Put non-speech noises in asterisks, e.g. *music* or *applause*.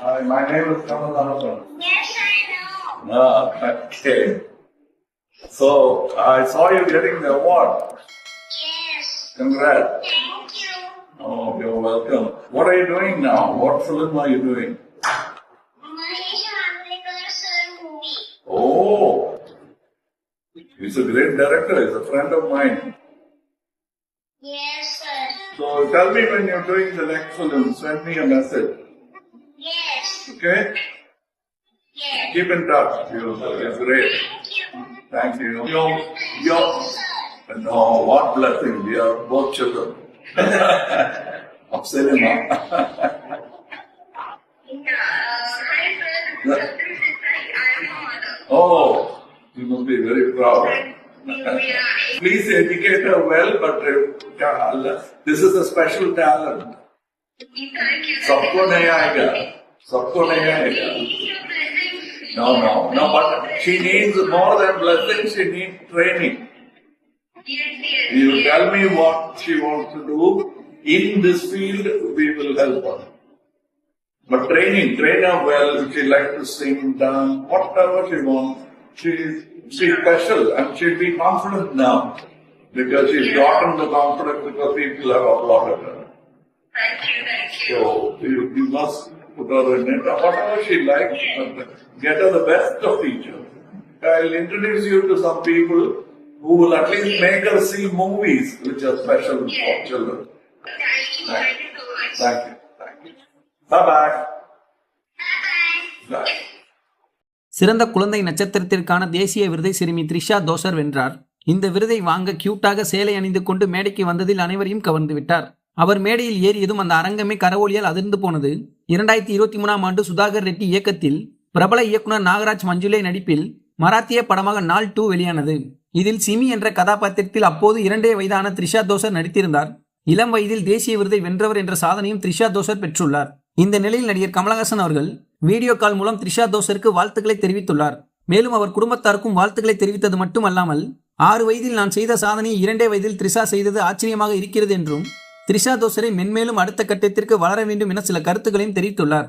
Hi, my name is Kamal Hanapan. Yes, I know. Ah, okay. So I saw you getting the award. Yes. Congrats. Thank you. Oh, you're welcome. What are you doing now? What film are you doing? Mahesh Mandlekar's movie. Oh, he's a great director. He's a friend of mine. Yes, sir. So tell me when you're doing the next film. Send me a message. Yes. Okay? Yes. Keep in touch. You're, you're great. Thank you. Thank you. You're, you're, no, what blessing. We are both children of cinema. hi, sir. Yeah. I'm a mother. Oh, you must be very proud. *laughs* Please educate her well, but uh, this is a special talent. Thank you. सबको नहीं आएगा सबको नहीं आएगा Your blessings. no no no but she needs more than blessing she needs training Yes, yes. you tell me what she wants to do in this field we will help her but training train her well if she likes to sing dance whatever she wants she she's special and she'll be confident now because she's gotten the confidence because people have applauded her So you, you must put her in it. Whatever she likes, get her the best of teachers. I'll introduce you to some people who will at least make her see movies which are special for children. Thank you. Thank you so much. Thank you. Thank you. Bye bye. Bye. சிறந்த குழந்தை நட்சத்திரத்திற்கான தேசிய விருதை சிறுமி த்ரிஷா தோசர் வென்றார் இந்த விருதை வாங்க கியூட்டாக சேலை அணிந்து கொண்டு மேடைக்கு வந்ததில் அனைவரையும் கவர்ந்து விட்டார் அவர் மேடையில் ஏறியதும் அந்த அரங்கமே கரவொலியால் அதிர்ந்து போனது. இரண்டாயிரத்தி இருபத்தி மூணாம் ஆண்டு சுதாகர் ரெட்டி இயக்கத்தில் பிரபல இயக்குனர் நாகராஜ் மஞ்சுளே நடிப்பில் மராத்திய படமாக நாள் டூ வெளியானது. இதில் சிமி என்ற கதாபாத்திரத்தில் அப்போது இரண்டே வயதான த்ரிஷா தோசர் நடித்திருந்தார். இளம் வயதில் தேசிய விருதை வென்றவர் என்ற சாதனையும் த்ரிஷா தோசர் பெற்றுள்ளார். இந்த நிலையில் நடிகர் கமலஹாசன் அவர்கள் வீடியோ கால் மூலம் த்ரிஷா தோசருக்கு வாழ்த்துக்களை தெரிவித்துள்ளார். மேலும் அவர் குடும்பத்தாருக்கும் வாழ்த்துக்களை தெரிவித்தது மட்டுமல்லாமல் ஆறு வயதில் நான் செய்த சாதனையை இரண்டே வயதில் த்ரிஷா செய்தது ஆச்சரியமாக இருக்கிறது என்றும் த்ரிஷா தோசரை மென்மேலும் அடுத்த கட்டத்திற்கு வளர வேண்டும் என சில கருத்துக்களையும் தெரிவித்துள்ளார்.